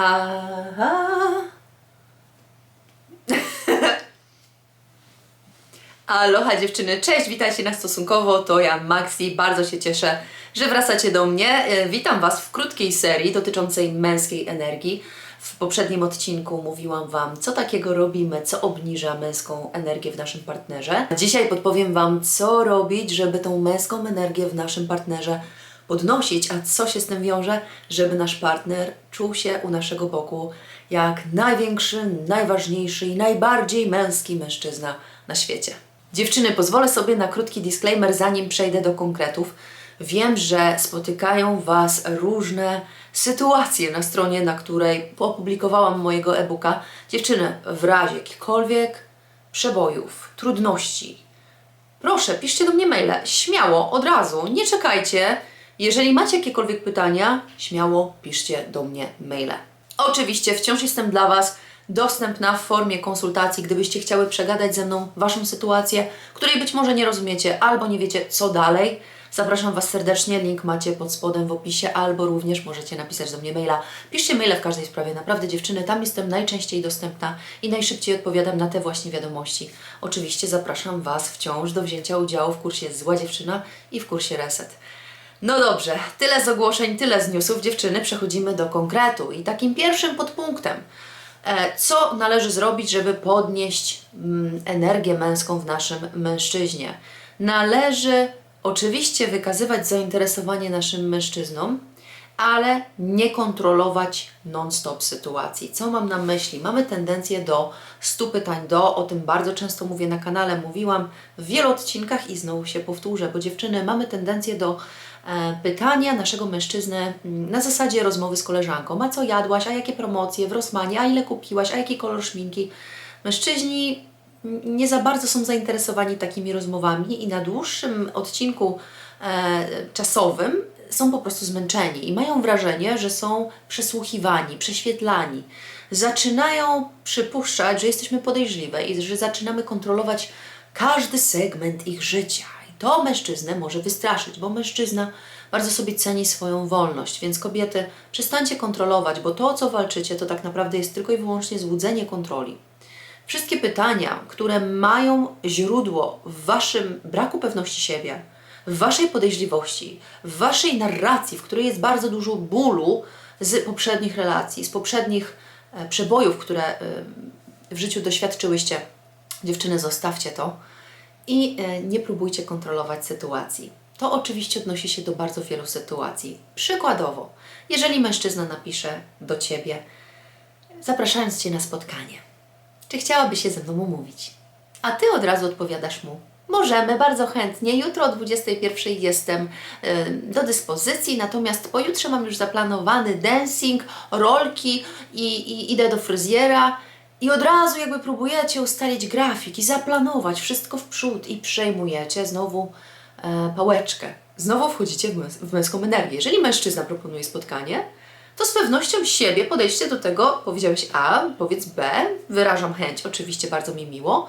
Aha. Aloha dziewczyny, cześć, witajcie na Stosunkowo, to ja Maxi, bardzo się cieszę, że wracacie do mnie. E, Witam Was w krótkiej serii dotyczącej męskiej energii. W poprzednim odcinku mówiłam Wam, co takiego robimy, co obniża męską energię w naszym partnerze. Dzisiaj podpowiem Wam, co robić, żeby tą męską energię w naszym partnerze podnosić, a co się z tym wiąże, żeby nasz partner czuł się u naszego boku jak największy, najważniejszy i najbardziej męski mężczyzna na świecie. Dziewczyny, pozwolę sobie na krótki disclaimer, zanim przejdę do konkretów. Wiem, że spotykają Was różne sytuacje na stronie, na której opublikowałam mojego e-booka. Dziewczyny, w razie jakichkolwiek przebojów, trudności, Proszę, piszcie do mnie maile. Śmiało, od razu, nie czekajcie. Jeżeli macie jakiekolwiek pytania, śmiało piszcie do mnie maile. Oczywiście wciąż jestem dla Was dostępna w formie konsultacji, gdybyście chciały przegadać ze mną Waszą sytuację, której być może nie rozumiecie albo nie wiecie co dalej. Zapraszam Was serdecznie, link macie pod spodem w opisie, albo również możecie napisać do mnie maila. Piszcie maile w każdej sprawie, naprawdę dziewczyny, tam jestem najczęściej dostępna i najszybciej odpowiadam na te właśnie wiadomości. Oczywiście zapraszam Was wciąż do wzięcia udziału w kursie Zła Dziewczyna i w kursie Reset. No dobrze, tyle z ogłoszeń, tyle z newsów, dziewczyny, przechodzimy do konkretu. I takim pierwszym podpunktem, e, co należy zrobić, żeby podnieść mm, energię męską w naszym mężczyźnie? Należy oczywiście wykazywać zainteresowanie naszym mężczyznom, ale nie kontrolować non-stop sytuacji. Co mam na myśli? Mamy tendencję do stu pytań do, o tym bardzo często mówię na kanale, mówiłam w wielu odcinkach i znowu się powtórzę, bo dziewczyny mamy tendencję do pytania naszego mężczyznę mm, na zasadzie rozmowy z koleżanką. A co jadłaś? A jakie promocje w Rosmanie? A ile kupiłaś? A jaki kolor szminki? Mężczyźni mm, nie za bardzo są zainteresowani takimi rozmowami i na dłuższym odcinku e, czasowym są po prostu zmęczeni i mają wrażenie, że są przesłuchiwani, prześwietlani. Zaczynają przypuszczać, że jesteśmy podejrzliwe i że zaczynamy kontrolować każdy segment ich życia. To mężczyznę może wystraszyć, bo mężczyzna bardzo sobie ceni swoją wolność. Więc kobiety, przestańcie kontrolować, bo to, o co walczycie, to tak naprawdę jest tylko i wyłącznie złudzenie kontroli. Wszystkie pytania, które mają źródło w waszym braku pewności siebie, w waszej podejrzliwości, w waszej narracji, w której jest bardzo dużo bólu z poprzednich relacji, z poprzednich e, przebojów, które e, w życiu doświadczyłyście, dziewczyny, zostawcie to i e, nie próbujcie kontrolować sytuacji. To oczywiście odnosi się do bardzo wielu sytuacji. Przykładowo, jeżeli mężczyzna napisze do ciebie, zapraszając cię na spotkanie, czy chciałaby się ze mną umówić? A ty od razu odpowiadasz mu: Możemy, bardzo chętnie. Jutro o 21 jestem y, do dyspozycji, natomiast pojutrze mam już zaplanowany dancing, rolki i, i idę do fryzjera. I od razu jakby próbujecie ustalić grafik i zaplanować wszystko w przód i przejmujecie znowu e, pałeczkę. Znowu wchodzicie w, męs- w męską energię. Jeżeli mężczyzna proponuje spotkanie, to z pewnością siebie podejście do tego, powiedziałeś A, powiedz B, wyrażam chęć, oczywiście bardzo mi miło,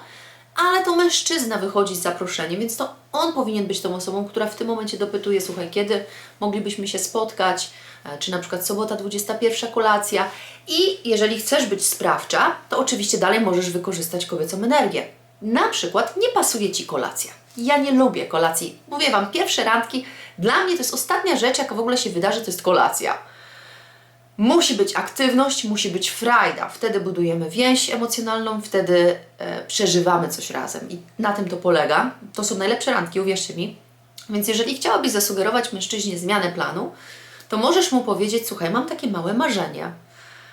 ale to mężczyzna wychodzi z zaproszeniem, więc to on powinien być tą osobą, która w tym momencie dopytuje, słuchaj, kiedy moglibyśmy się spotkać, e, czy na przykład sobota 21 kolacja. I jeżeli chcesz być sprawcza, to oczywiście dalej możesz wykorzystać kobiecą energię. Na przykład nie pasuje Ci kolacja. Ja nie lubię kolacji. Mówię Wam, pierwsze randki, dla mnie to jest ostatnia rzecz, jaka w ogóle się wydarzy, to jest kolacja. Musi być aktywność, musi być frajda. Wtedy budujemy więź emocjonalną, wtedy e, przeżywamy coś razem. I na tym to polega. To są najlepsze randki, uwierzcie mi. Więc jeżeli chciałabyś zasugerować mężczyźnie zmianę planu, to możesz mu powiedzieć: Słuchaj, mam takie małe marzenia.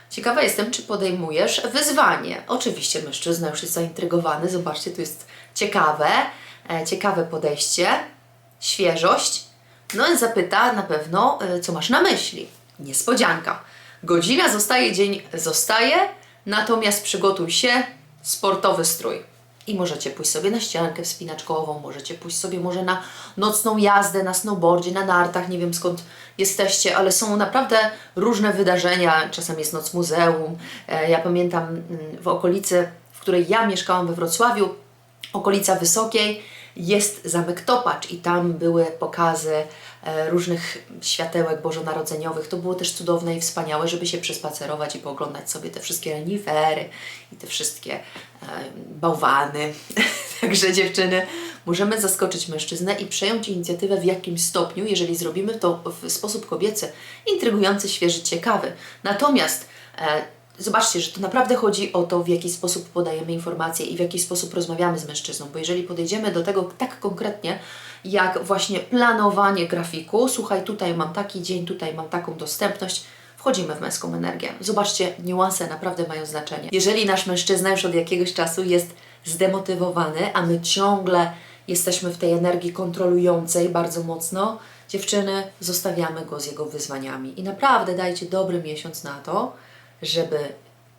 Ciekawa jestem, czy podejmujesz wyzwanie. Oczywiście mężczyzna już jest zaintrygowany. Zobaczcie, tu jest ciekawe, e, ciekawe podejście, świeżość. No i zapyta na pewno, e, co masz na myśli. Niespodzianka. Godzina zostaje, dzień zostaje, natomiast przygotuj się, sportowy strój. I możecie pójść sobie na ściankę wspinaczkową, możecie pójść sobie może na nocną jazdę na snowboardzie, na nartach, nie wiem skąd jesteście, ale są naprawdę różne wydarzenia. Czasem jest noc muzeum. E, Ja pamiętam mm, w okolicy, w której ja mieszkałam we Wrocławiu, okolica Wysokiej, jest zamek Topacz i tam były pokazy różnych światełek bożonarodzeniowych. To było też cudowne i wspaniałe, żeby się przespacerować i pooglądać sobie te wszystkie renifery i te wszystkie e, bałwany. Także dziewczyny, możemy zaskoczyć mężczyznę i przejąć inicjatywę w jakimś stopniu, jeżeli zrobimy to w sposób kobiecy, intrygujący, świeży, ciekawy. Natomiast e, zobaczcie, że to naprawdę chodzi o to, w jaki sposób podajemy informacje i w jaki sposób rozmawiamy z mężczyzną, bo jeżeli podejdziemy do tego tak konkretnie, jak właśnie planowanie grafiku, słuchaj, tutaj mam taki dzień, tutaj mam taką dostępność, wchodzimy w męską energię. Zobaczcie, niuanse naprawdę mają znaczenie. Jeżeli nasz mężczyzna już od jakiegoś czasu jest zdemotywowany, a my ciągle jesteśmy w tej energii kontrolującej bardzo mocno, dziewczyny, zostawiamy go z jego wyzwaniami. I naprawdę dajcie dobry miesiąc na to, żeby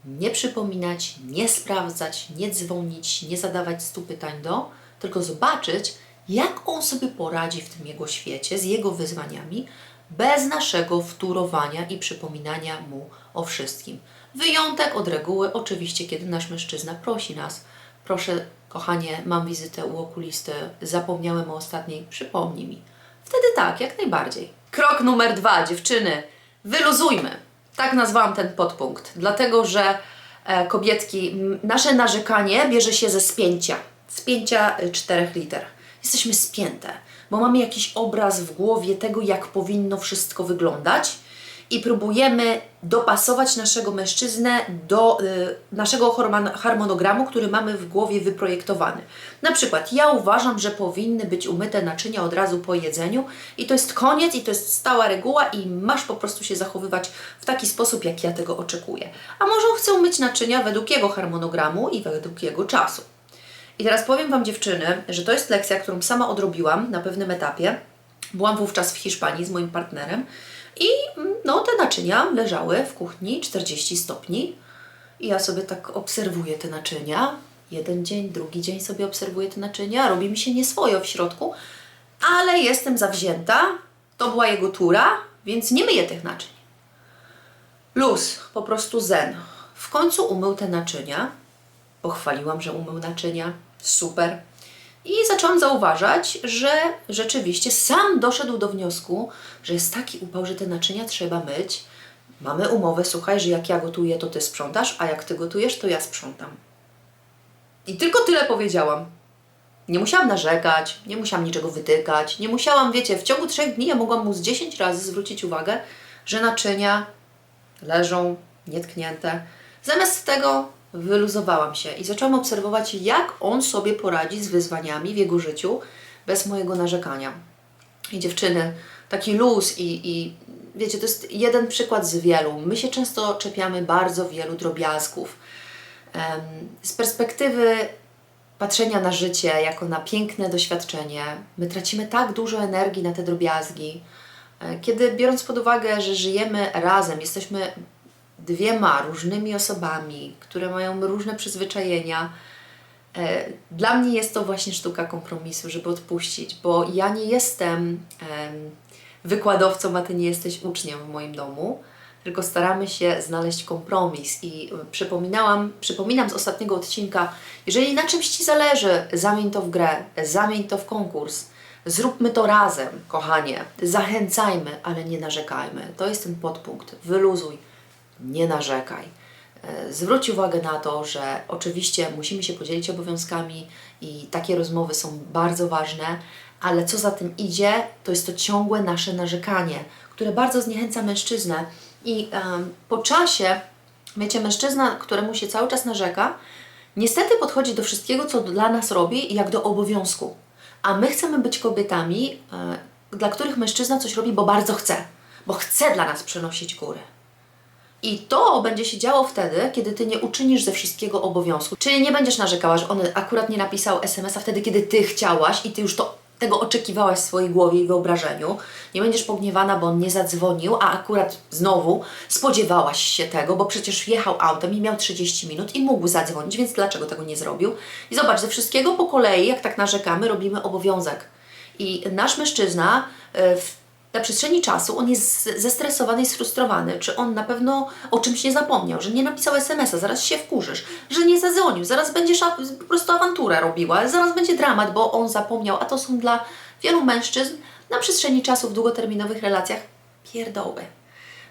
nie przypominać, nie sprawdzać, nie dzwonić, nie zadawać stu pytań do, tylko zobaczyć, jak on sobie poradzi w tym jego świecie z jego wyzwaniami, bez naszego wturowania i przypominania mu o wszystkim. Wyjątek od reguły, oczywiście, kiedy nasz mężczyzna prosi nas, proszę, kochanie, mam wizytę u okulisty, zapomniałem o ostatniej, przypomnij mi. Wtedy tak, jak najbardziej. Krok numer dwa, dziewczyny, wyluzujmy. Tak nazwałam ten podpunkt, dlatego że e, kobietki, nasze narzekanie bierze się ze spięcia, spięcia y, czterech liter. Jesteśmy spięte, bo mamy jakiś obraz w głowie tego, jak powinno wszystko wyglądać i próbujemy dopasować naszego mężczyznę do y, naszego harmonogramu, który mamy w głowie wyprojektowany. Na przykład, ja uważam, że powinny być umyte naczynia od razu po jedzeniu i to jest koniec i to jest stała reguła i masz po prostu się zachowywać w taki sposób, jak ja tego oczekuję. A może on chce umyć naczynia według jego harmonogramu i według jego czasu. I teraz powiem Wam, dziewczyny, że to jest lekcja, którą sama odrobiłam na pewnym etapie. Byłam wówczas w Hiszpanii z moim partnerem i mm, no, te naczynia leżały w kuchni 40 stopni. I ja sobie tak obserwuję te naczynia. Jeden dzień, drugi dzień sobie obserwuję te naczynia. Robi mi się nieswojo w środku, ale jestem zawzięta. To była jego tura, więc nie myję tych naczyń. Luz, po prostu zen. W końcu umył te naczynia. Pochwaliłam, że umył naczynia. Super. I zaczęłam zauważać, że rzeczywiście sam doszedł do wniosku, że jest taki upał, że te naczynia trzeba myć. Mamy umowę, słuchaj, że jak ja gotuję, to ty sprzątasz, a jak ty gotujesz, to ja sprzątam. I tylko tyle powiedziałam. Nie musiałam narzekać, nie musiałam niczego wytykać, nie musiałam, wiecie, w ciągu trzech dni ja mogłam mu z 10 razy zwrócić uwagę, że naczynia leżą nietknięte. Zamiast tego wyluzowałam się i zaczęłam obserwować, jak on sobie poradzi z wyzwaniami w jego życiu bez mojego narzekania. I dziewczyny, taki luz i, i wiecie, to jest jeden przykład z wielu. My się często czepiamy bardzo wielu drobiazgów. Z perspektywy patrzenia na życie jako na piękne doświadczenie, my tracimy tak dużo energii na te drobiazgi, e, kiedy biorąc pod uwagę, że żyjemy razem, jesteśmy dwiema różnymi osobami, które mają różne przyzwyczajenia, e, dla mnie jest to właśnie sztuka kompromisu, żeby odpuścić, bo ja nie jestem em, wykładowcą, a ty nie jesteś uczniem w moim domu, tylko staramy się znaleźć kompromis. I przypominałam, przypominam z ostatniego odcinka, jeżeli na czymś Ci zależy, zamień to w grę, zamień to w konkurs. Zróbmy to razem, kochanie. Zachęcajmy, ale nie narzekajmy. To jest ten podpunkt. Wyluzuj, nie narzekaj. E, Zwróć uwagę na to, że oczywiście musimy się podzielić obowiązkami i takie rozmowy są bardzo ważne, ale co za tym idzie, to jest to ciągłe nasze narzekanie, które bardzo zniechęca mężczyznę. I em, po czasie, wiecie, mężczyzna, któremu się cały czas narzeka, niestety podchodzi do wszystkiego, co dla nas robi, jak do obowiązku. A my chcemy być kobietami, e, dla których mężczyzna coś robi, bo bardzo chce, bo chce dla nas przynosić góry. I to będzie się działo wtedy, kiedy ty nie uczynisz ze wszystkiego obowiązku. Czyli nie będziesz narzekała, że on akurat nie napisał SMS-a wtedy, kiedy ty chciałaś i ty już to, tego oczekiwałaś w swojej głowie i wyobrażeniu. Nie będziesz pogniewana, bo on nie zadzwonił, a akurat znowu spodziewałaś się tego, bo przecież jechał autem i miał 30 minut i mógł zadzwonić, więc dlaczego tego nie zrobił? I zobacz, ze wszystkiego po kolei, jak tak narzekamy, robimy obowiązek. I nasz mężczyzna e, w na przestrzeni czasu on jest zestresowany i sfrustrowany, czy on na pewno o czymś nie zapomniał, że nie napisał SMS-a, zaraz się wkurzysz, że nie zadzwonił, zaraz będziesz a- po prostu awanturę robiła, zaraz będzie dramat, bo on zapomniał, a to są dla wielu mężczyzn na przestrzeni czasu w długoterminowych relacjach pierdoły.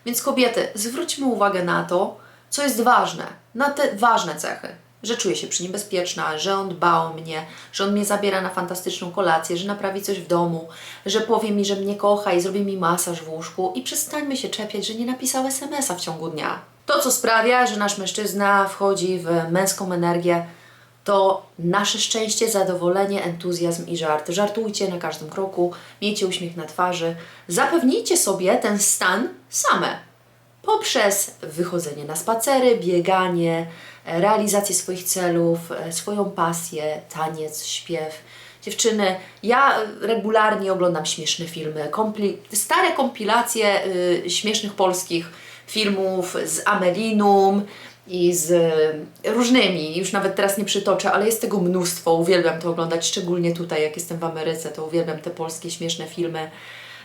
Więc kobiety, zwróćmy uwagę na to, co jest ważne, na te ważne cechy. Że czuję się przy nim bezpieczna, że on dba o mnie, że on mnie zabiera na fantastyczną kolację, że naprawi coś w domu, że powie mi, że mnie kocha i zrobi mi masaż w łóżku i przestańmy się czepiać, że nie napisał SMS-a w ciągu dnia. To, co sprawia, że nasz mężczyzna wchodzi w męską energię, to nasze szczęście, zadowolenie, entuzjazm i żart. Żartujcie na każdym kroku, miejcie uśmiech na twarzy, zapewnijcie sobie ten stan same poprzez wychodzenie na spacery, bieganie, realizację swoich celów, e, swoją pasję, taniec, śpiew. Dziewczyny, ja regularnie oglądam śmieszne filmy, kompli- stare kompilacje y, śmiesznych polskich filmów z Amelinum i z y, różnymi, już nawet teraz nie przytoczę, ale jest tego mnóstwo, uwielbiam to oglądać, szczególnie tutaj, jak jestem w Ameryce, to uwielbiam te polskie śmieszne filmy.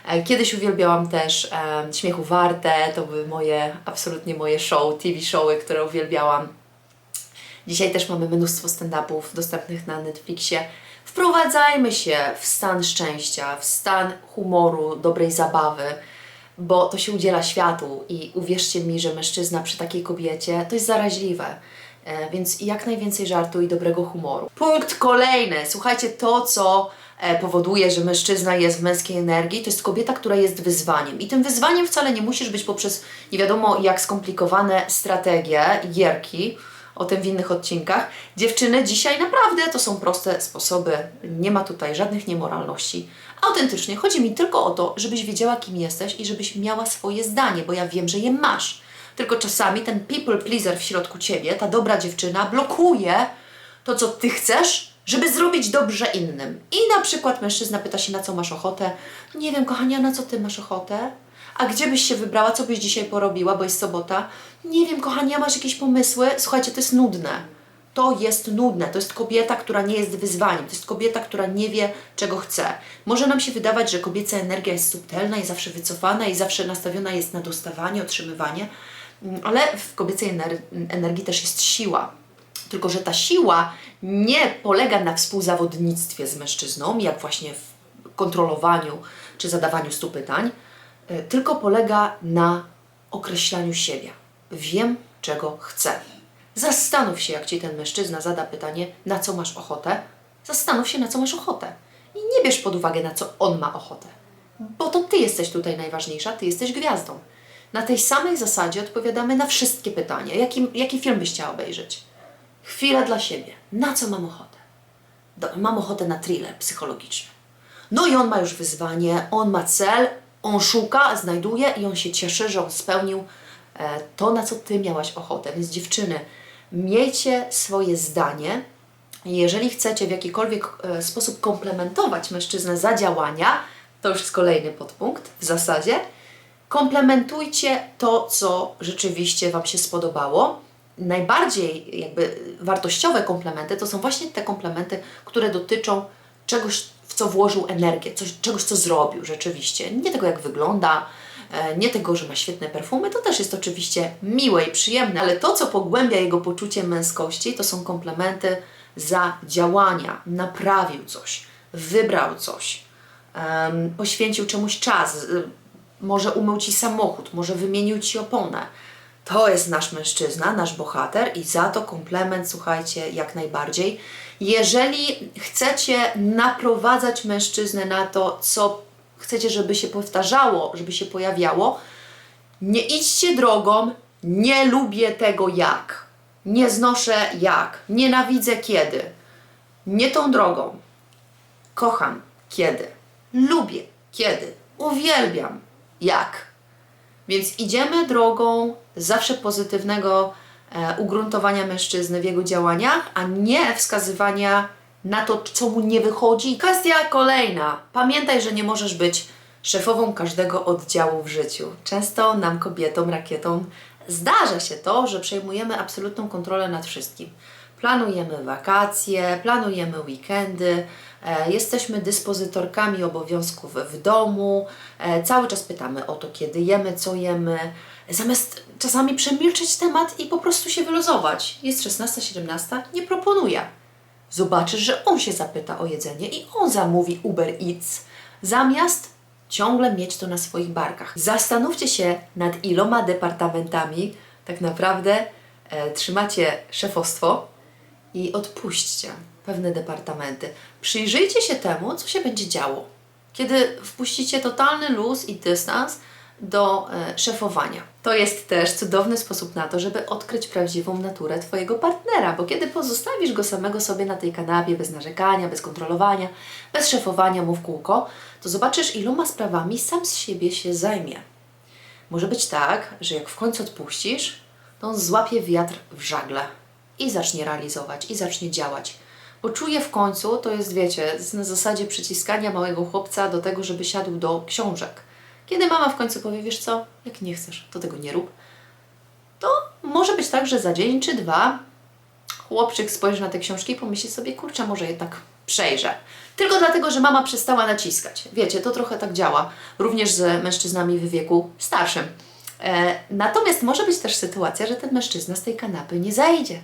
E, Kiedyś uwielbiałam też e, Śmiechu Warte, to były moje, absolutnie moje show, TV showy, które uwielbiałam. Dzisiaj też mamy mnóstwo stand-upów dostępnych na Netflixie. Wprowadzajmy się w stan szczęścia, w stan humoru, dobrej zabawy, bo to się udziela światu i uwierzcie mi, że mężczyzna przy takiej kobiecie to jest zaraźliwe. E, Więc jak najwięcej żartu i dobrego humoru. Punkt kolejny. Słuchajcie, to co e, powoduje, że mężczyzna jest w męskiej energii, to jest kobieta, która jest wyzwaniem. I tym wyzwaniem wcale nie musisz być poprzez nie wiadomo jak skomplikowane strategie, gierki, o tym w innych odcinkach. Dziewczyny, dzisiaj naprawdę to są proste sposoby. Nie ma tutaj żadnych niemoralności. Autentycznie chodzi mi tylko o to, żebyś wiedziała, kim jesteś i żebyś miała swoje zdanie, bo ja wiem, że je masz. Tylko czasami ten people pleaser w środku ciebie, ta dobra dziewczyna, blokuje to, co ty chcesz, żeby zrobić dobrze innym. I na przykład mężczyzna pyta się, na co masz ochotę. Nie wiem, kochania, na co ty masz ochotę? A gdzie byś się wybrała? Co byś dzisiaj porobiła, bo jest sobota? Nie wiem, kochania, masz jakieś pomysły? Słuchajcie, to jest nudne. To jest nudne. To jest kobieta, która nie jest wyzwaniem. To jest kobieta, która nie wie, czego chce. Może nam się wydawać, że kobieca energia jest subtelna i zawsze wycofana i zawsze nastawiona jest na dostawanie, otrzymywanie, Mm, ale w kobiecej ener- energii też jest siła. Tylko, że ta siła nie polega na współzawodnictwie z mężczyzną, jak właśnie w kontrolowaniu czy zadawaniu stu pytań, tylko polega na określaniu siebie. Wiem, czego chcę. Zastanów się, jak ci ten mężczyzna zada pytanie, na co masz ochotę. Zastanów się, na co masz ochotę. I nie bierz pod uwagę, na co on ma ochotę. Bo to ty jesteś tutaj najważniejsza, ty jesteś gwiazdą. Na tej samej zasadzie odpowiadamy na wszystkie pytania. Jaki, jaki film byś chciała obejrzeć? Chwila dla siebie. Na co mam ochotę? Do, mam ochotę na thriller psychologiczny. No i on ma już wyzwanie, on ma cel, on szuka, znajduje i on się cieszy, że on spełnił e, to, na co ty miałaś ochotę. Więc dziewczyny, miejcie swoje zdanie. Jeżeli chcecie w jakikolwiek e, sposób komplementować mężczyznę za działania, to już jest kolejny podpunkt w zasadzie. Komplementujcie to, co rzeczywiście Wam się spodobało. Najbardziej jakby wartościowe komplementy to są właśnie te komplementy, które dotyczą czegoś, w co włożył energię, coś, czegoś, co zrobił rzeczywiście. Nie tego, jak wygląda, e, nie tego, że ma świetne perfumy, to też jest oczywiście miłe i przyjemne, ale to, co pogłębia jego poczucie męskości, to są komplementy za działania. Naprawił coś, wybrał coś, em, poświęcił czemuś czas, może umył ci samochód, może wymienił ci oponę. To jest nasz mężczyzna, nasz bohater i za to komplement, słuchajcie, jak najbardziej. Jeżeli chcecie naprowadzać mężczyznę na to, co chcecie, żeby się powtarzało, żeby się pojawiało, nie idźcie drogą, nie lubię tego jak, nie znoszę jak, nienawidzę kiedy. Nie tą drogą. Kocham kiedy, lubię kiedy, uwielbiam jak. Więc idziemy drogą zawsze pozytywnego ugruntowania mężczyzny w jego działaniach, a nie wskazywania na to, co mu nie wychodzi. Kwestia kolejna. Pamiętaj, że nie możesz być szefową każdego oddziału w życiu. Często nam, kobietom, rakietom, zdarza się to, że przejmujemy absolutną kontrolę nad wszystkim. Planujemy wakacje, planujemy weekendy, e, jesteśmy dyspozytorkami obowiązków w domu, e, cały czas pytamy o to, kiedy jemy, co jemy, zamiast czasami przemilczeć temat i po prostu się wyluzować. Jest 16-17, nie proponuję. Zobaczysz, że on się zapyta o jedzenie i on zamówi Uber Eats, zamiast ciągle mieć to na swoich barkach. Zastanówcie się nad iloma departamentami tak naprawdę e, trzymacie szefostwo i odpuśćcie pewne departamenty. Przyjrzyjcie się temu, co się będzie działo, kiedy wpuścicie totalny luz i dystans do e, szefowania. To jest też cudowny sposób na to, żeby odkryć prawdziwą naturę Twojego partnera, bo kiedy pozostawisz go samego sobie na tej kanapie, bez narzekania, bez kontrolowania, bez szefowania mu w kółko, to zobaczysz, iloma sprawami sam z siebie się zajmie. Może być tak, że jak w końcu odpuścisz, to on złapie wiatr w żagle i zacznie realizować, i zacznie działać. Bo czuje w końcu, to jest, wiecie, na zasadzie przyciskania małego chłopca do tego, żeby siadł do książek. Kiedy mama w końcu powie, wiesz co, jak nie chcesz, to tego nie rób, to może być tak, że za dzień czy dwa chłopczyk spojrzy na te książki i pomyśli sobie, kurczę, może jednak przejrzę. Tylko dlatego, że mama przestała naciskać. Wiecie, to trochę tak działa, również z mężczyznami w wieku starszym. E, natomiast może być też sytuacja, że ten mężczyzna z tej kanapy nie zajdzie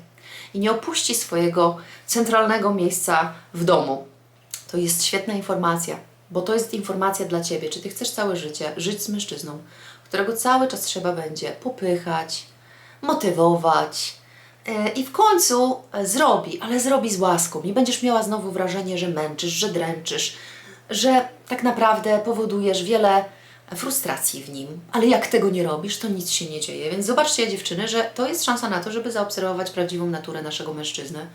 i nie opuści swojego centralnego miejsca w domu. To jest świetna informacja, bo to jest informacja dla Ciebie, czy Ty chcesz całe życie żyć z mężczyzną, którego cały czas trzeba będzie popychać, motywować e, i w końcu e, zrobi, ale zrobi z łaską. Nie będziesz miała znowu wrażenie, że męczysz, że dręczysz, że tak naprawdę powodujesz wiele frustracji w nim, ale jak tego nie robisz, to nic się nie dzieje. Więc zobaczcie, dziewczyny, że to jest szansa na to, żeby zaobserwować prawdziwą naturę naszego mężczyzny.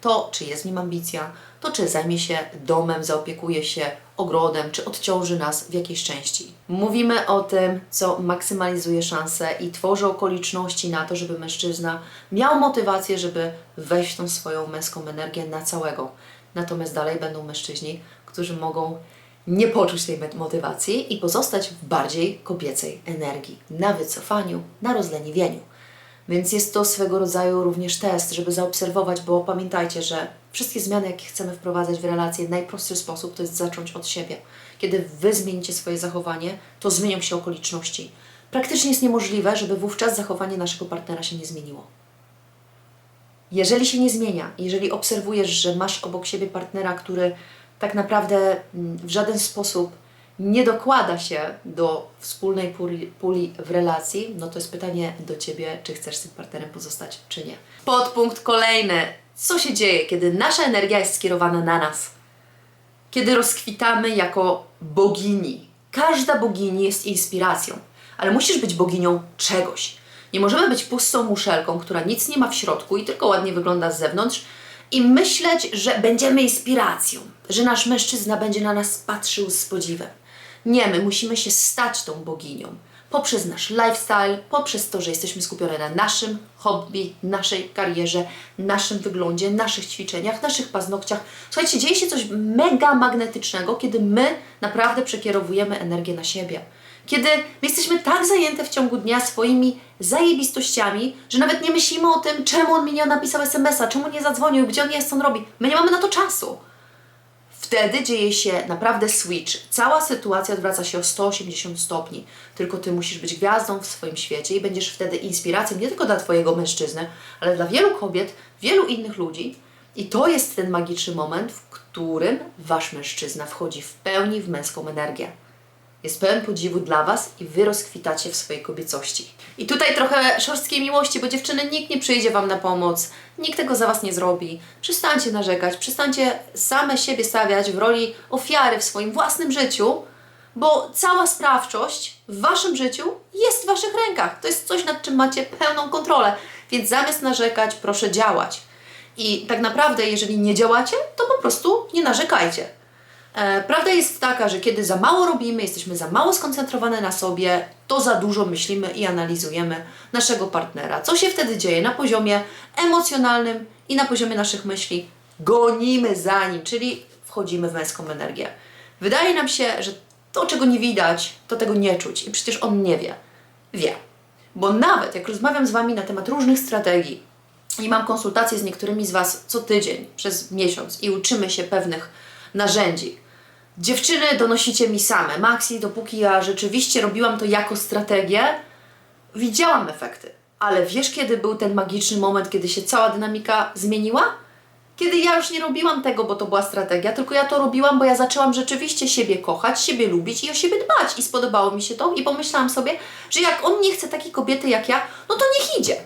To, czy jest w nim ambicja, to czy zajmie się domem, zaopiekuje się ogrodem, czy odciąży nas w jakiejś części. Mówimy o tym, co maksymalizuje szanse i tworzy okoliczności na to, żeby mężczyzna miał motywację, żeby wejść w tą swoją męską energię na całego. Natomiast dalej będą mężczyźni, którzy mogą nie poczuć tej motywacji i pozostać w bardziej kobiecej energii, na wycofaniu, na rozleniwieniu. Więc jest to swego rodzaju również test, żeby zaobserwować, bo pamiętajcie, że wszystkie zmiany, jakie chcemy wprowadzać w relacje, najprostszy sposób to jest zacząć od siebie. Kiedy Wy zmienicie swoje zachowanie, to zmienią się okoliczności. Praktycznie jest niemożliwe, żeby wówczas zachowanie naszego partnera się nie zmieniło. Jeżeli się nie zmienia, jeżeli obserwujesz, że masz obok siebie partnera, który tak naprawdę mm, w żaden sposób nie dokłada się do wspólnej puli, puli w relacji, no to jest pytanie do Ciebie, czy chcesz z tym partnerem pozostać, czy nie. Podpunkt kolejny. Co się dzieje, kiedy nasza energia jest skierowana na nas? Kiedy rozkwitamy jako bogini. Każda bogini jest inspiracją, ale musisz być boginią czegoś. Nie możemy być pustą muszelką, która nic nie ma w środku i tylko ładnie wygląda z zewnątrz i myśleć, że będziemy inspiracją, że nasz mężczyzna będzie na nas patrzył z podziwem. Nie, my musimy się stać tą boginią. Poprzez nasz lifestyle, poprzez to, że jesteśmy skupione na naszym hobby, naszej karierze, naszym wyglądzie, naszych ćwiczeniach, naszych paznokciach. Słuchajcie, dzieje się coś mega magnetycznego, kiedy my naprawdę przekierowujemy energię na siebie. Kiedy my jesteśmy tak zajęte w ciągu dnia swoimi zajebistościami, że nawet nie myślimy o tym, czemu on mi nie napisał SMS-a, czemu nie zadzwonił, gdzie on jest, co on robi. My nie mamy na to czasu. Wtedy dzieje się naprawdę switch. Cała sytuacja odwraca się o 180 stopni. Tylko ty musisz być gwiazdą w swoim świecie i będziesz wtedy inspiracją nie tylko dla twojego mężczyzny, ale dla wielu kobiet, wielu innych ludzi. I to jest ten magiczny moment, w którym wasz mężczyzna wchodzi w pełni w męską energię. Jest pełen podziwu dla Was i Wy rozkwitacie w swojej kobiecości. I tutaj trochę szorstkiej miłości, bo dziewczyny, nikt nie przyjdzie Wam na pomoc, nikt tego za Was nie zrobi. Przestańcie narzekać, przestańcie same siebie stawiać w roli ofiary w swoim własnym życiu, bo cała sprawczość w Waszym życiu jest w Waszych rękach. To jest coś, nad czym macie pełną kontrolę. Więc zamiast narzekać, proszę działać. I tak naprawdę, jeżeli nie działacie, to po prostu nie narzekajcie. E, Prawda jest taka, że kiedy za mało robimy, jesteśmy za mało skoncentrowane na sobie, to za dużo myślimy i analizujemy naszego partnera. Co się wtedy dzieje na poziomie emocjonalnym i na poziomie naszych myśli? Gonimy za nim, czyli wchodzimy w męską energię. Wydaje nam się, że to, czego nie widać, to tego nie czuć. I przecież on nie wie. Wie. Bo nawet jak rozmawiam z Wami na temat różnych strategii i mam konsultacje z niektórymi z Was co tydzień, przez miesiąc i uczymy się pewnych narzędzi, Dziewczyny donosicie mi same. Maxi, dopóki ja rzeczywiście robiłam to jako strategię, widziałam efekty. Ale wiesz, kiedy był ten magiczny moment, kiedy się cała dynamika zmieniła? Kiedy ja już nie robiłam tego, bo to była strategia, tylko ja to robiłam, bo ja zaczęłam rzeczywiście siebie kochać, siebie lubić i o siebie dbać. I spodobało mi się to i pomyślałam sobie, że jak on nie chce takiej kobiety jak ja, no to niech idzie.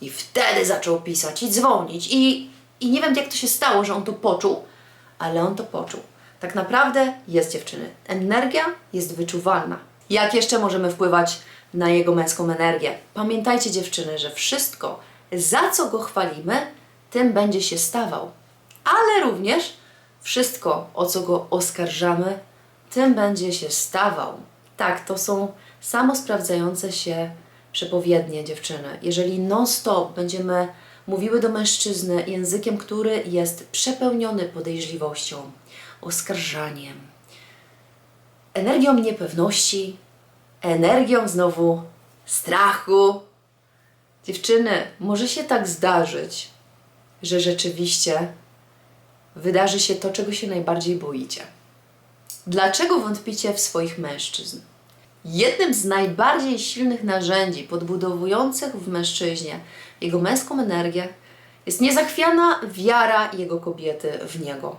I wtedy zaczął pisać i dzwonić i, i nie wiem jak to się stało, że on to poczuł, ale on to poczuł. Tak naprawdę jest dziewczyny. Energia jest wyczuwalna. Jak jeszcze możemy wpływać na jego męską energię? Pamiętajcie dziewczyny, że wszystko, za co go chwalimy, tym będzie się stawał. Ale również wszystko, o co go oskarżamy, tym będzie się stawał. Tak, to są samosprawdzające się przepowiednie dziewczyny. Jeżeli non-stop będziemy mówiły do mężczyzny językiem, który jest przepełniony podejrzliwością, oskarżaniem, energią niepewności, energią znowu strachu. Dziewczyny, może się tak zdarzyć, że rzeczywiście wydarzy się to, czego się najbardziej boicie. Dlaczego wątpicie w swoich mężczyzn? Jednym z najbardziej silnych narzędzi podbudowujących w mężczyźnie jego męską energię jest niezachwiana wiara jego kobiety w niego.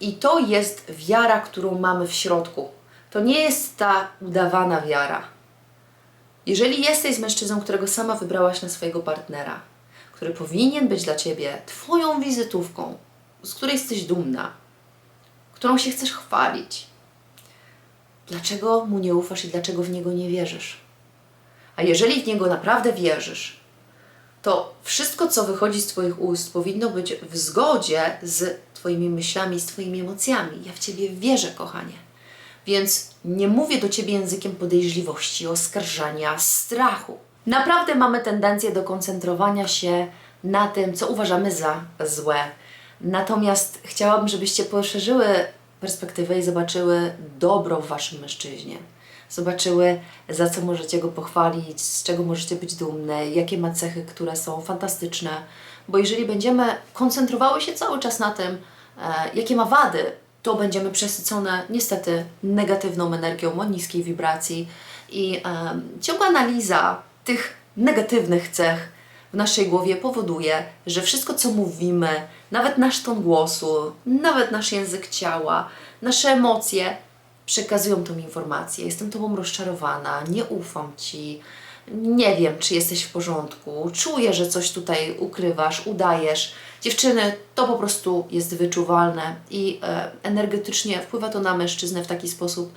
I to jest wiara, którą mamy w środku. To nie jest ta udawana wiara. Jeżeli jesteś mężczyzną, którego sama wybrałaś na swojego partnera, który powinien być dla ciebie Twoją wizytówką, z której jesteś dumna, którą się chcesz chwalić, dlaczego mu nie ufasz i dlaczego w niego nie wierzysz? A jeżeli w niego naprawdę wierzysz, to wszystko, co wychodzi z Twoich ust, powinno być w zgodzie z Twoimi myślami, z Twoimi emocjami. Ja w Ciebie wierzę, kochanie. Więc nie mówię do Ciebie językiem podejrzliwości, oskarżania, strachu. Naprawdę mamy tendencję do koncentrowania się na tym, co uważamy za złe. Natomiast chciałabym, żebyście poszerzyły perspektywę i zobaczyły dobro w Waszym mężczyźnie. Zobaczyły, za co możecie go pochwalić, z czego możecie być dumne, jakie ma cechy, które są fantastyczne. Bo jeżeli będziemy koncentrowały się cały czas na tym, e, jakie ma wady, to będziemy przesycone niestety negatywną energią o niskiej wibracji i e, ciągła analiza tych negatywnych cech w naszej głowie powoduje, że wszystko, co mówimy, nawet nasz ton głosu, nawet nasz język ciała, nasze emocje przekazują tą informację. Jestem Tobą rozczarowana, nie ufam Ci, nie wiem, czy jesteś w porządku, czuję, że coś tutaj ukrywasz, udajesz. Dziewczyny, to po prostu jest wyczuwalne i e, energetycznie wpływa to na mężczyznę w taki sposób,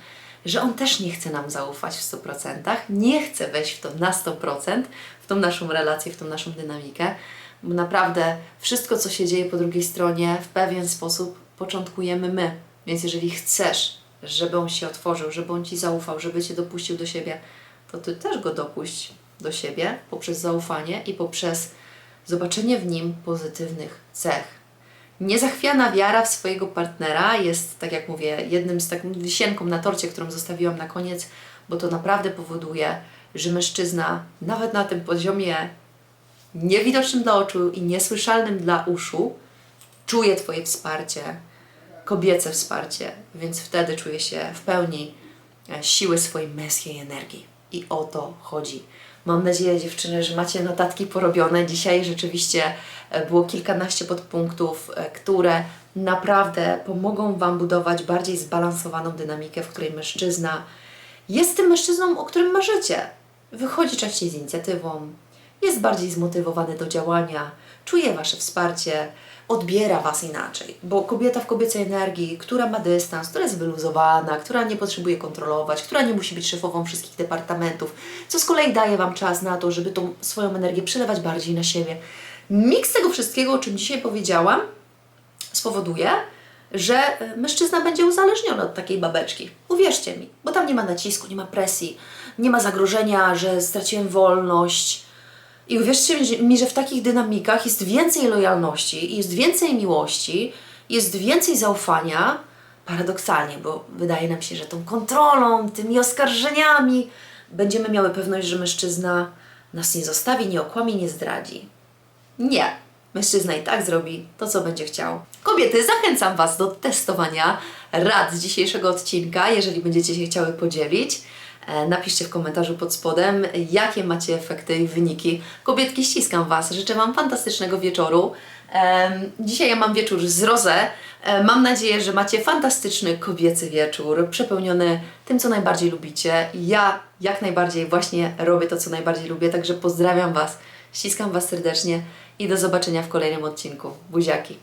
że on też nie chce nam zaufać w 100%, nie chce wejść w to na 100%, w tą naszą relację, w tą naszą dynamikę, bo naprawdę wszystko, co się dzieje po drugiej stronie, w pewien sposób początkujemy my. Więc jeżeli chcesz, żeby on się otworzył, żeby on ci zaufał, żeby cię dopuścił do siebie, to ty też go dopuść do siebie poprzez zaufanie i poprzez zobaczenie w nim pozytywnych cech. Niezachwiana wiara w swojego partnera jest, tak jak mówię, jednym z taką wisienką na torcie, którą zostawiłam na koniec, bo to naprawdę powoduje, że mężczyzna nawet na tym poziomie niewidocznym dla oczu i niesłyszalnym dla uszu czuje Twoje wsparcie, kobiece wsparcie, więc wtedy czuje się w pełni e, siły swojej męskiej energii. I o to chodzi. Mam nadzieję, dziewczyny, że macie notatki porobione. Dzisiaj rzeczywiście e, było kilkanaście podpunktów, e, które naprawdę pomogą Wam budować bardziej zbalansowaną dynamikę, w której mężczyzna jest tym mężczyzną, o którym marzycie. Wychodzi częściej z inicjatywą, jest bardziej zmotywowany do działania, czuje Wasze wsparcie, odbiera Was inaczej. Bo kobieta w kobiecej energii, która ma dystans, która jest wyluzowana, która nie potrzebuje kontrolować, która nie musi być szefową wszystkich departamentów, co z kolei daje Wam czas na to, żeby tą swoją energię przelewać bardziej na siebie. Miks tego wszystkiego, o czym dzisiaj powiedziałam, spowoduje, że e, mężczyzna będzie uzależniony od takiej babeczki. Uwierzcie mi, bo tam nie ma nacisku, nie ma presji, nie ma zagrożenia, że straciłem wolność. I uwierzcie mi, że w takich dynamikach jest więcej lojalności, jest więcej miłości, jest więcej zaufania, paradoksalnie, bo wydaje nam się, że tą kontrolą, tymi oskarżeniami będziemy miały pewność, że mężczyzna nas nie zostawi, nie okłamie, nie zdradzi. Nie. Mężczyzna i tak zrobi to, co będzie chciał. Kobiety, zachęcam Was do testowania rad z dzisiejszego odcinka, jeżeli będziecie się chciały podzielić. E, Napiszcie w komentarzu pod spodem, jakie macie efekty i wyniki. Kobietki, ściskam Was. Życzę Wam fantastycznego wieczoru. Dzisiaj ja mam wieczór z Rozę. E, Mam nadzieję, że macie fantastyczny kobiecy wieczór, przepełniony tym, co najbardziej lubicie. Ja jak najbardziej właśnie robię to, co najbardziej lubię, także pozdrawiam Was, ściskam Was serdecznie i do zobaczenia w kolejnym odcinku. Buziaki!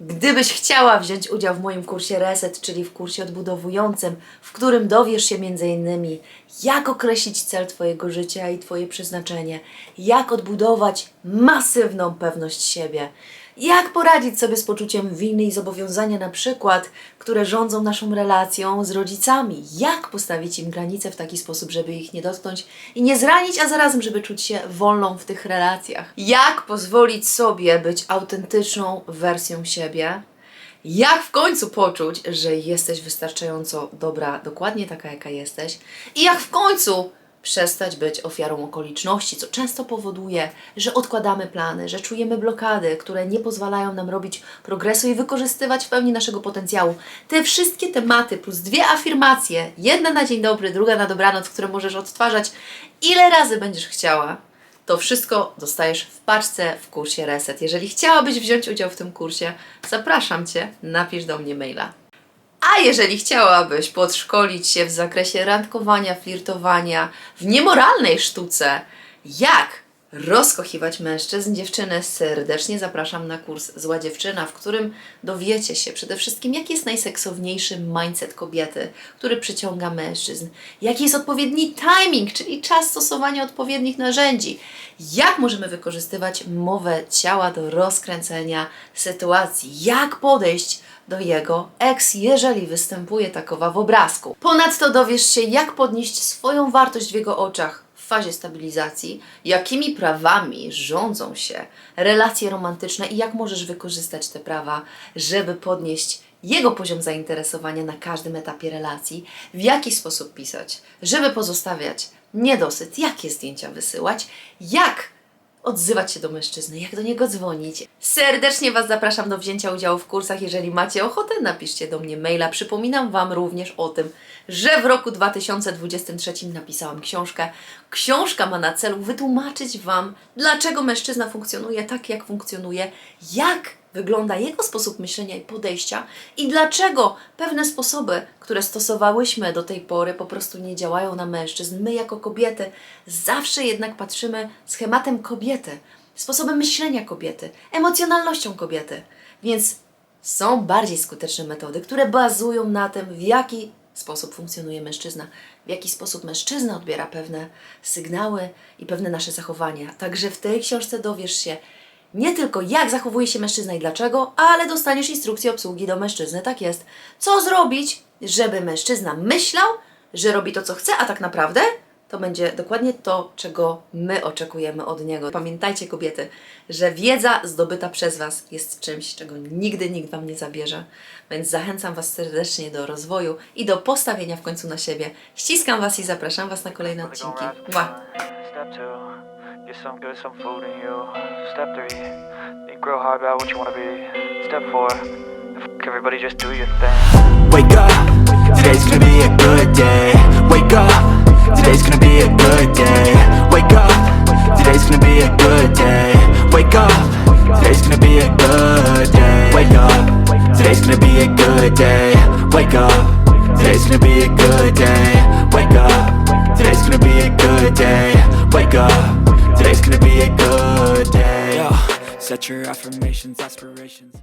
Gdybyś chciała wziąć udział w moim kursie Reset, czyli w kursie odbudowującym, w którym dowiesz się m.in. jak określić cel Twojego życia i Twoje przeznaczenie, jak odbudować masywną pewność siebie, jak poradzić sobie z poczuciem winy i zobowiązania na przykład, które rządzą naszą relacją z rodzicami, jak postawić im granice w taki sposób, żeby ich nie dotknąć i nie zranić, a zarazem, żeby czuć się wolną w tych relacjach. Jak pozwolić sobie być autentyczną wersją siebie, jak w końcu poczuć, że jesteś wystarczająco dobra, dokładnie taka, jaka jesteś, i jak w końcu przestać być ofiarą okoliczności, co często powoduje, że odkładamy plany, że czujemy blokady, które nie pozwalają nam robić progresu i wykorzystywać w pełni naszego potencjału. Te wszystkie tematy plus dwie afirmacje, jedna na dzień dobry, druga na dobranoc, które możesz odtwarzać ile razy będziesz chciała, to wszystko dostajesz w paczce w kursie Reset. Jeżeli chciałabyś wziąć udział w tym kursie, zapraszam Cię, napisz do mnie maila. A jeżeli chciałabyś podszkolić się w zakresie randkowania, flirtowania, w niemoralnej sztuce, jak rozkochiwać mężczyzn, dziewczyny, serdecznie zapraszam na kurs Zła Dziewczyna, w którym dowiecie się przede wszystkim, jaki jest najseksowniejszy mindset kobiety, który przyciąga mężczyzn, jaki jest odpowiedni timing, czyli czas stosowania odpowiednich narzędzi, jak możemy wykorzystywać mowę ciała do rozkręcenia sytuacji, jak podejść do jego ex, jeżeli występuje takowa w obrazku. Ponadto dowiesz się, jak podnieść swoją wartość w jego oczach fazie stabilizacji, jakimi prawami rządzą się relacje romantyczne i jak możesz wykorzystać te prawa, żeby podnieść jego poziom zainteresowania na każdym etapie relacji, w jaki sposób pisać, żeby pozostawiać niedosyt, jakie zdjęcia wysyłać, jak odzywać się do mężczyzny, jak do niego dzwonić. Serdecznie Was zapraszam do wzięcia udziału w kursach. Jeżeli macie ochotę, napiszcie do mnie maila. Przypominam Wam również o tym, że w roku 2023 napisałam książkę. Książka ma na celu wytłumaczyć Wam, dlaczego mężczyzna funkcjonuje tak, jak funkcjonuje, jak wygląda jego sposób myślenia i podejścia i dlaczego pewne sposoby, które stosowałyśmy do tej pory, po prostu nie działają na mężczyzn. My, jako kobiety, zawsze jednak patrzymy schematem kobiety, sposobem myślenia kobiety, emocjonalnością kobiety. Więc są bardziej skuteczne metody, które bazują na tym, w jaki sposób funkcjonuje mężczyzna, w jaki sposób mężczyzna odbiera pewne sygnały i pewne nasze zachowania. Także w tej książce dowiesz się, nie tylko jak zachowuje się mężczyzna i dlaczego, ale dostaniesz instrukcję obsługi do mężczyzny, tak jest. Co zrobić, żeby mężczyzna myślał, że robi to, co chce, a tak naprawdę to będzie dokładnie to, czego my oczekujemy od niego. Pamiętajcie, kobiety, że wiedza zdobyta przez Was jest czymś, czego nigdy nikt Wam nie zabierze. Więc zachęcam Was serdecznie do rozwoju i do postawienia w końcu na siebie. Ściskam Was i zapraszam Was na kolejne odcinki. Mua. Get some good, some food in you. Step three, think real hard about what you wanna be. Step four, everybody just do your thing. Wake up, today's gonna be a good day. Wake up, today's gonna be a good day. Wake up, today's gonna be a good day. Wake up, today's gonna be a good day. Wake up, today's gonna be a good day. Wake up, today's gonna be a good day. Wake up, today's gonna be a good day. Wake up, today's gonna be a good day. Yo, set your affirmations, aspirations.